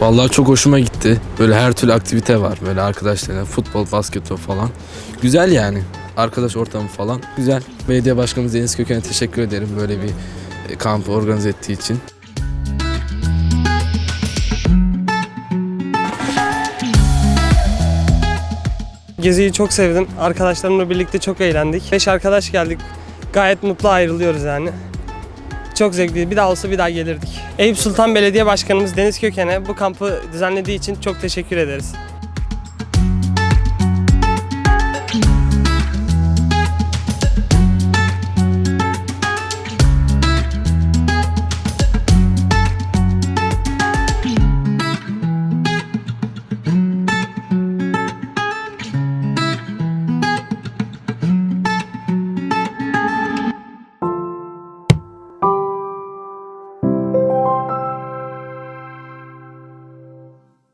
Vallahi çok hoşuma gitti. Böyle her türlü aktivite var. Böyle arkadaşlarla futbol, basketbol falan. Güzel yani. Arkadaş ortamı falan. Güzel. Belediye Başkanımız Deniz Köken'e teşekkür ederim böyle bir e, kampı organize ettiği için. Geziyi çok sevdim. Arkadaşlarımla birlikte çok eğlendik. Beş arkadaş geldik. Gayet mutlu ayrılıyoruz yani. Çok zevkli. Bir daha olsa bir daha gelirdik. Eyüp Sultan Belediye Başkanımız Deniz Köken'e bu kampı düzenlediği için çok teşekkür ederiz.